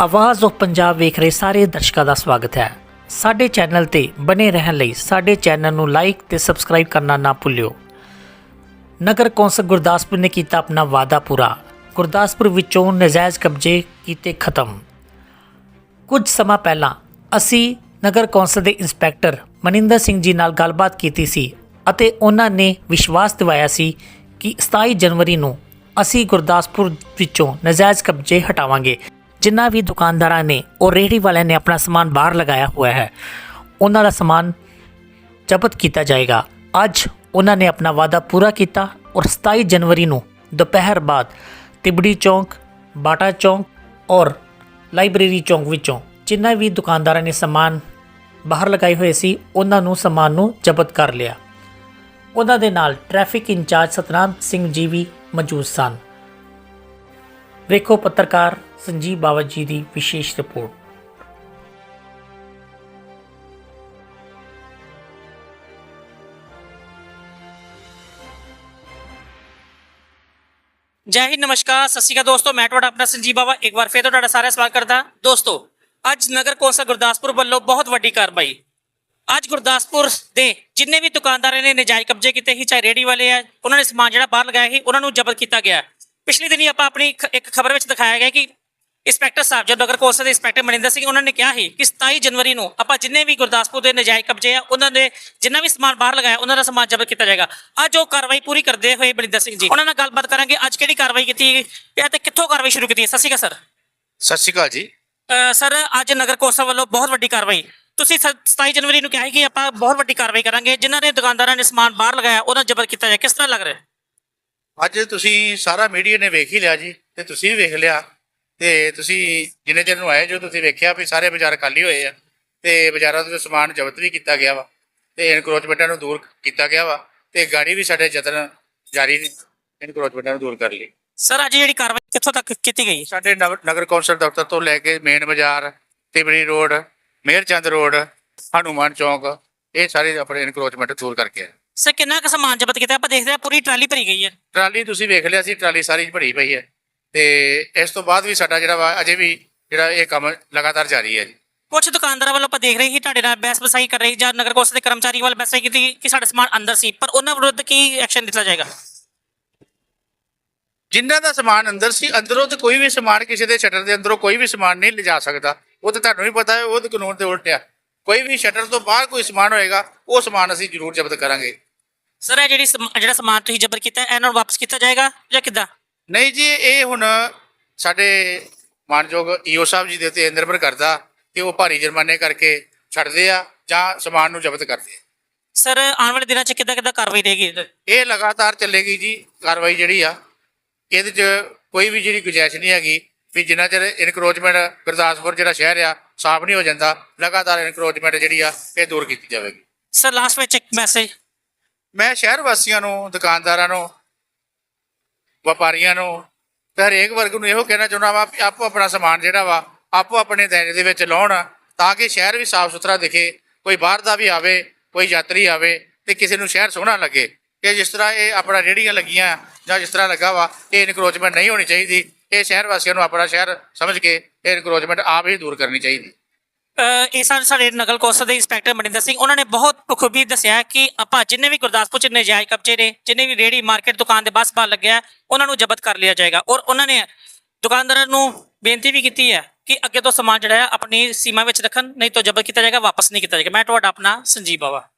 ਆਵਾਜ਼ ਆਫ ਪੰਜਾਬ ਵੇਖ ਰਹੇ ਸਾਰੇ ਦਰਸ਼ਕਾਂ ਦਾ ਸਵਾਗਤ ਹੈ। ਸਾਡੇ ਚੈਨਲ ਤੇ ਬਨੇ ਰਹਿਣ ਲਈ ਸਾਡੇ ਚੈਨਲ ਨੂੰ ਲਾਈਕ ਤੇ ਸਬਸਕ੍ਰਾਈਬ ਕਰਨਾ ਨਾ ਭੁੱਲਿਓ। ਨਗਰ ਕੌਂਸਲ ਗੁਰਦਾਸਪੁਰ ਨੇ ਕੀਤਾ ਆਪਣਾ ਵਾਅਦਾ ਪੂਰਾ। ਗੁਰਦਾਸਪੁਰ ਵਿੱਚੋਂ ਨਜਾਇਜ਼ ਕਬਜ਼ੇ ਕੀਤੇ ਖਤਮ। ਕੁਝ ਸਮਾਂ ਪਹਿਲਾਂ ਅਸੀਂ ਨਗਰ ਕੌਂਸਲ ਦੇ ਇੰਸਪੈਕਟਰ ਮਨਿੰਦਰ ਸਿੰਘ ਜੀ ਨਾਲ ਗੱਲਬਾਤ ਕੀਤੀ ਸੀ ਅਤੇ ਉਹਨਾਂ ਨੇ ਵਿਸ਼ਵਾਸ ਦਿਵਾਇਆ ਸੀ ਕਿ 27 ਜਨਵਰੀ ਨੂੰ ਅਸੀਂ ਗੁਰਦਾਸਪੁਰ ਵਿੱਚੋਂ ਨਜਾਇਜ਼ ਕਬਜ਼ੇ ਹਟਾਵਾਂਗੇ। ਜਿੰਨਾ ਵੀ ਦੁਕਾਨਦਾਰਾਂ ਨੇ ਔਰ ਰੇਹੜੀ ਵਾਲਿਆਂ ਨੇ ਆਪਣਾ ਸਮਾਨ ਬਾਹਰ ਲਗਾਇਆ ਹੋਇਆ ਹੈ। ਉਹਨਾਂ ਦਾ ਸਮਾਨ ਜ਼ਬਤ ਕੀਤਾ ਜਾਏਗਾ। ਅੱਜ ਉਹਨਾਂ ਨੇ ਆਪਣਾ ਵਾਅਦਾ ਪੂਰਾ ਕੀਤਾ ਔਰ 27 ਜਨਵਰੀ ਨੂੰ ਦੁਪਹਿਰ ਬਾਅਦ ਤਿਬੜੀ ਚੌਂਕ, ਬਾਟਾ ਚੌਂਕ ਔਰ ਲਾਇਬ੍ਰੇਰੀ ਚੌਂਕ ਵਿੱਚੋਂ ਜਿੰਨਾ ਵੀ ਦੁਕਾਨਦਾਰਾਂ ਨੇ ਸਮਾਨ ਬਾਹਰ ਲਗਾਏ ਹੋਏ ਸੀ, ਉਹਨਾਂ ਨੂੰ ਸਮਾਨ ਨੂੰ ਜ਼ਬਤ ਕਰ ਲਿਆ। ਉਹਨਾਂ ਦੇ ਨਾਲ ਟ੍ਰੈਫਿਕ ਇੰਚਾਰਜ ਸਤਨਾਮ ਸਿੰਘ ਜੀ ਵੀ ਮੌਜੂਦ ਸਨ। ਵੇਖੋ ਪੱਤਰਕਾਰ ਸੰਜੀਵ ਬਾਵਾ ਜੀ ਦੀ ਵਿਸ਼ੇਸ਼ ਰਿਪੋਰਟ। ਜੈ ਹਿੰਦ, ਨਮਸਕਾਰ, ਸਤਿ ਸ਼੍ਰੀ ਅਕਾਲ ਦੋਸਤੋ, ਮੈਂ ਤੁਹਾਡਾ ਆਪਣਾ ਸੰਜੀਵ ਬਾਵਾ, ਇੱਕ ਵਾਰ ਫੇਰ ਤੋਂ ਤੁਹਾਡਾ ਸਾਰਿਆਂ ਸਵਾਗਤ ਕਰਦਾ। ਦੋਸਤੋ, ਅੱਜ ਨਗਰ ਕੌਂਸਲ ਗੁਰਦਾਸਪੁਰ ਵੱਲੋਂ ਬਹੁਤ ਵੱਡੀ ਕਾਰਵਾਈ। ਅੱਜ ਗੁਰਦਾਸਪੁਰ ਦੇ ਜਿੰਨੇ ਵੀ ਦੁਕਾਨਦਾਰਾਂ ਨੇ ਨਜਾਇਜ਼ ਕਬਜ਼ੇ ਕੀਤੇ ਸੀ, ਚਾਹੇ ਰੇੜੀ ਵਾਲੇ ਆ, ਉਹਨਾਂ ਨੇ ਸਮਾਨ ਜਿਹੜਾ ਬਾਹਰ ਲਗਾਇਆ ਸੀ, ਉਹਨਾਂ ਨੂੰ ਜ਼ਬਤ ਕੀਤਾ ਗਿਆ। ਪਿਛਲੇ ਦਿਨੀ ਆਪਾਂ ਆਪਣੀ ਇੱਕ ਖਬਰ ਵਿੱਚ ਦਿਖਾਇਆ ਗਿਆ ਕਿ ਇੰਸਪੈਕਟਰ ਸਾਹਿਬ ਜੋ ਨਗਰ ਕੌਂਸਲ ਦੇ ਇੰਸਪੈਕਟਰ ਮਨਿੰਦਰ ਸਿੰਘ ਉਹਨਾਂ ਨੇ ਕਿਹਾ ਸੀ ਕਿ 27 ਜਨਵਰੀ ਨੂੰ ਆਪਾਂ ਜਿੰਨੇ ਵੀ ਗੁਰਦਾਸਪੁਰ ਦੇ ਨਜਾਇਜ਼ ਕਬਜ਼ੇ ਆ ਉਹਨਾਂ ਦੇ ਜਿੰਨਾ ਵੀ ਸਮਾਨ ਬਾਹਰ ਲਗਾਇਆ ਉਹਨਾਂ ਦਾ ਸਮਾਨ ਜ਼ਬਤ ਕੀਤਾ ਜਾਏਗਾ। ਅੱਜ ਉਹ ਕਾਰਵਾਈ ਪੂਰੀ ਕਰਦੇ ਹੋਏ ਮਨਿੰਦਰ ਸਿੰਘ ਜੀ ਉਹਨਾਂ ਨਾਲ ਗੱਲਬਾਤ ਕਰਾਂਗੇ। ਅੱਜ ਕਿਹੜੀ ਕਾਰਵਾਈ ਕੀਤੀ ਇਹ ਤੇ ਕਿੱਥੋਂ ਕਾਰਵਾਈ ਸ਼ੁਰੂ ਕੀਤੀ ਹੈ ਸਤਿ ਸ਼੍ਰੀ ਅਕਾਲ ਸਰ। ਸਤਿ ਸ਼੍ਰੀ ਅਕਾਲ ਜੀ। ਸਰ ਅੱਜ ਨਗਰ ਕੌਂਸਲ ਵੱਲੋਂ ਬਹੁਤ ਵੱਡੀ ਕਾਰਵਾਈ। ਤੁਸੀਂ ਸ- 27 ਜਨਵਰੀ ਨੂੰ ਕਿਹਾ ਸੀ ਕਿ ਆਪਾਂ ਬਹੁਤ ਵੱਡੀ ਕਾਰਵਾਈ ਕਰਾਂਗੇ। ਜਿਨ੍ਹਾਂ ਨੇ ਦੁਕਾਨਦਾਰਾਂ ਨੇ ਸਮਾਨ ਬਾਹਰ ਲਗਾਇਆ ਉਹਨਾਂ ਜ਼ਬਤ ਕੀਤਾ ਜਾਏ। ਕਿਸ ਤਰ੍ਹਾਂ ਲੱਗ ਰਿਹਾ? ਅੱਜ ਤੁਸੀਂ ਸਾਰਾ ਮੀਡੀਆ ਨੇ ਵੇਖ ਹੀ ਲਿਆ ਜੀ ਤੇ ਤੁਸੀਂ ਵੀ ਵੇਖ ਲਿਆ। ਤੇ ਤੁਸੀਂ ਜਿੰਨੇ ਚਿਰ ਨੂੰ ਆਏ ਜੋ ਤੁਸੀਂ ਵੇਖਿਆ ਵੀ ਸਾਰੇ ਬਾਜ਼ਾਰ ਖਾਲੀ ਹੋਏ ਆ ਤੇ ਬਾਜ਼ਾਰਾਂ ਤੋਂ ਸਮਾਨ ਜ਼ਬਤ ਵੀ ਕੀਤਾ ਗਿਆ ਵਾ ਤੇ ਇਨਕਰੋਚਮੈਂਟਾਂ ਨੂੰ ਦੂਰ ਕੀਤਾ ਗਿਆ ਵਾ ਤੇ ਗਾੜੀ ਵੀ ਸਾਡੇ ਯਤਨ ਜਾਰੀ ਨੇ ਇਨਕਰੋਚਮੈਂਟਾਂ ਨੂੰ ਦੂਰ ਕਰਨ ਲਈ। ਸਰ ਅੱਜ ਜਿਹੜੀ ਕਾਰਵਾਈ ਕਿੱਥੋਂ ਤੱਕ ਕੀਤੀ ਗਈ? ਸਾਡੇ ਨਗਰ ਕੌਂਸਲ ਦਫ਼ਤਰ ਤੋਂ ਲੈ ਕੇ ਮੇਨ ਬਾਜ਼ਾਰ ਤਿਬੜੀ ਰੋਡ ਮੇਹਰਚੰਦ ਰੋਡ ਹਨੂਮਾਨ ਚੌਂਕ ਇਹ ਸਾਰੇ ਆਪਣੇ ਇਨਕਰੋਚਮੈਂਟ ਦੂਰ ਕਰਕੇ ਸਰ ਕਿੰਨਾ ਕੁ ਸਮਾਨ ਜ਼ਬਤ ਕੀਤਾ? ਆਪਾਂ ਦੇਖਦੇ ਹਾਂ ਪੂਰੀ ਟਰਾਲੀ ਭਰੀ ਗਈ ਹੈ। ਟਰਾਲੀ ਤੁਸੀਂ ਵੇਖ ਲਿਆ ਸੀ ਟਰਾਲੀ ਸਾਰੀ ਭਰੀ ਪਈ ਹੈ। ਤੇ ਇਸ ਤੋਂ ਬਾਅਦ ਵੀ ਸਾਡਾ ਜਿਹੜਾ ਵਾ ਅਜੇ ਵੀ ਜਿਹੜਾ ਇਹ ਕੰਮ ਲਗਾਤਾਰ ਜਾਰੀ ਹੈ ਜੀ। ਕੁਝ ਦੁਕਾਨਦਾਰਾਂ ਵੱਲੋਂ ਆਪਾਂ ਦੇਖ ਰਹੇ ਸੀ ਤੁਹਾਡੇ ਨਾਲ ਬਹਿਸ ਬਸਾਈ ਕਰ ਰਹੀ ਜਾਂ ਨਗਰ ਕੌਂਸਲ ਦੇ ਕਰਮਚਾਰੀ ਵੱਲ ਬਹਿਸ ਕੀਤੀ ਕਿ ਸਾਡਾ ਸਮਾਨ ਅੰਦਰ ਸੀ ਪਰ ਉਹਨਾਂ ਵਿਰੁੱਧ ਕੀ ਐਕਸ਼ਨ ਲਿੱਤਾ ਜਾਏਗਾ? ਜਿਨ੍ਹਾਂ ਦਾ ਸਮਾਨ ਅੰਦਰ ਸੀ ਅੰਦਰੋਂ ਤੇ ਕੋਈ ਵੀ ਸਮਾਨ ਕਿਸੇ ਦੇ ਸ਼ਟਰ ਦੇ ਅੰਦਰੋਂ ਕੋਈ ਵੀ ਸਮਾਨ ਨਹੀਂ ਲਿਜਾ ਸਕਦਾ। ਉਹ ਤੇ ਤੁਹਾਨੂੰ ਵੀ ਪਤਾ ਹੈ ਉਹ ਤੇ ਕਾਨੂੰਨ ਦੇ ਉਲਟ ਆ। ਕੋਈ ਵੀ ਸ਼ਟਰ ਤੋਂ ਬਾਹਰ ਕੋਈ ਸਮਾਨ ਹੋਏਗਾ ਉਹ ਸਮਾਨ ਅਸੀਂ ਜ਼ਰੂਰ ਜ਼ਬਤ ਕਰਾਂਗੇ। ਸਰ ਇਹ ਜਿਹੜੀ ਸਮ- ਜਿਹੜਾ ਸਮਾਨ ਤੁਸੀਂ ਜ਼ਬਤ ਕੀਤਾ ਹੈ, ਇਹਨਾਂ ਨੂੰ ਵਾਪਸ ਕੀਤਾ ਜਾਏਗਾ ਜਾਂ ਕਿੱਦਾਂ? ਨਹੀਂ ਜੀ ਇਹ ਹੁਣ ਸਾਡੇ ਮਾਨਯੋਗ ਈਓ ਸਾਹਿਬ ਜੀ ਦੇ ਉੱਤੇ ਨਿਰਭਰ ਕਰਦਾ ਕਿ ਉਹ ਭਾਰੀ ਜੁਰਮਾਨੇ ਕਰਕੇ ਛੱਡਦੇ ਆ ਜਾਂ ਸਮਾਨ ਨੂੰ ਜ਼ਬਤ ਕਰਦੇ ਆ। ਸਰ ਆਉਣ ਵਾਲੇ ਦਿਨਾਂ 'ਚ ਕਿੱਦਾਂ ਕਿੱਦਾਂ ਕਾਰਵਾਈ ਰਹੇਗੀ ਇਹ ਲਗਾਤਾਰ ਚੱਲੇਗੀ ਜੀ ਕਾਰਵਾਈ ਜਿਹੜੀ ਆ ਇਹਦੇ 'ਚ ਕੋਈ ਵੀ ਜਿਹੜੀ ਗੁੰਜਾਇਸ਼ ਨਹੀਂ ਹੈਗੀ ਵੀ ਜਿੰਨਾ ਚਿਰ ਇਨਕਰੋਚਮੈਂਟ ਗੁਰਦਾਸਪੁਰ ਜਿਹੜਾ ਸ਼ਹਿਰ ਆ ਸਾਫ਼ ਨਹੀਂ ਹੋ ਜਾਂਦਾ ਲਗਾਤਾਰ ਇਨਕਰੋਚਮੈਂਟ ਜਿਹੜੀ ਆ ਇਹ ਦੂਰ ਕੀਤੀ ਜਾਵੇਗੀ। ਸਰ ਲਾਸਟ ਵਿੱਚ ਇੱਕ ਮੈਸੇਜ ਮੈਂ ਸ਼ਹਿਰ ਵਾਸੀਆਂ ਨੂੰ, ਦੁਕਾਨਦਾਰਾਂ ਨੂੰ, ਵਪਾਰੀਆਂ ਨੂੰ ਤੇ ਹਰੇਕ ਵਰਗ ਨੂੰ ਇਹੋ ਕਹਿਣਾ ਚਾਹੁੰਦਾ ਵਾ ਵੀ ਆਪੋ ਆਪਣਾ ਸਮਾਨ ਜਿਹੜਾ ਵਾ, ਆਪੋ ਆਪਣੇ ਦਾਇਰੇ ਦੇ ਵਿੱਚ ਲਾਉਣ ਤਾਂ ਕਿ ਸ਼ਹਿਰ ਵੀ ਸਾਫ਼ ਸੁਥਰਾ ਦਿਖੇ, ਕੋਈ ਬਾਹਰ ਦਾ ਵੀ ਆਵੇ, ਕੋਈ ਯਾਤਰੀ ਆਵੇ ਤੇ ਕਿਸੇ ਨੂੰ ਸ਼ਹਿਰ ਸੋਹਣਾ ਲੱਗੇ। ਕਿ ਜਿਸ ਤਰ੍ਹਾਂ ਇਹ ਆਪਣਾ ਰੇੜੀਆਂ ਲੱਗੀਆਂ ਜਾਂ ਜਿਸ ਤਰ੍ਹਾਂ ਲੱਗਾ ਵਾ, ਇਹ ਇਨਕਰੋਚਮੈਂਟ ਨਹੀਂ ਹੋਣੀ ਚਾਹੀਦੀ। ਇਹ ਸ਼ਹਿਰ ਵਾਸੀਆਂ ਨੂੰ ਆਪਣਾ ਸ਼ਹਿਰ ਸਮਝ ਕੇ ਇਹ ਇਨਕਰੋਚਮੈਂਟ ਆਪ ਹੀ ਦੂਰ ਕਰਨੀ ਚਾਹੀਦੀ। ਇਹ ਸਨ ਸਾਡੇ ਨਗਰ ਕੌਂਸਲ ਦੇ ਇੰਸਪੈਕਟਰ ਮਨਿੰਦਰ ਸਿੰਘ, ਉਹਨਾਂ ਨੇ ਬਹੁਤ ਬਖੂਬੀ ਦੱਸਿਆ ਕਿ ਆਪਾਂ ਜਿੰਨੇ ਵੀ ਗੁਰਦਾਸਪੁਰ ਚ ਨਜਾਇਜ਼ ਕਬਜ਼ੇ ਨੇ, ਜਿੰਨੇ ਵੀ ਰੇੜੀ ਮਾਰਕੀਟ ਦੁਕਾਨ ਦੇ ਬਸ ਬਾਹਰ ਲੱਗਿਆ, ਉਹਨਾਂ ਨੂੰ ਜ਼ਬਤ ਕਰ ਲਿਆ ਜਾਏਗਾ। ਔਰ ਉਹਨਾਂ ਨੇ ਦੁਕਾਨਦਾਰਾਂ ਨੂੰ ਬੇਨਤੀ ਵੀ ਕੀਤੀ ਹੈ ਕਿ ਅੱਗੇ ਤੋਂ ਸਮਾਨ ਜਿਹੜਾ ਹੈ ਆਪਣੀ ਸੀਮਾ ਵਿੱਚ ਰੱਖਣ, ਨਹੀਂ ਤਾਂ ਜ਼ਬਤ ਕੀਤਾ ਜਾਏਗਾ, ਵਾਪਸ ਨਹੀਂ ਕੀਤਾ ਜਾਏਗਾ। ਮੈਂ ਤੁਹਾਡਾ ਆਪਣਾ ਸੰਜੀਵ ਬਾਵਾ।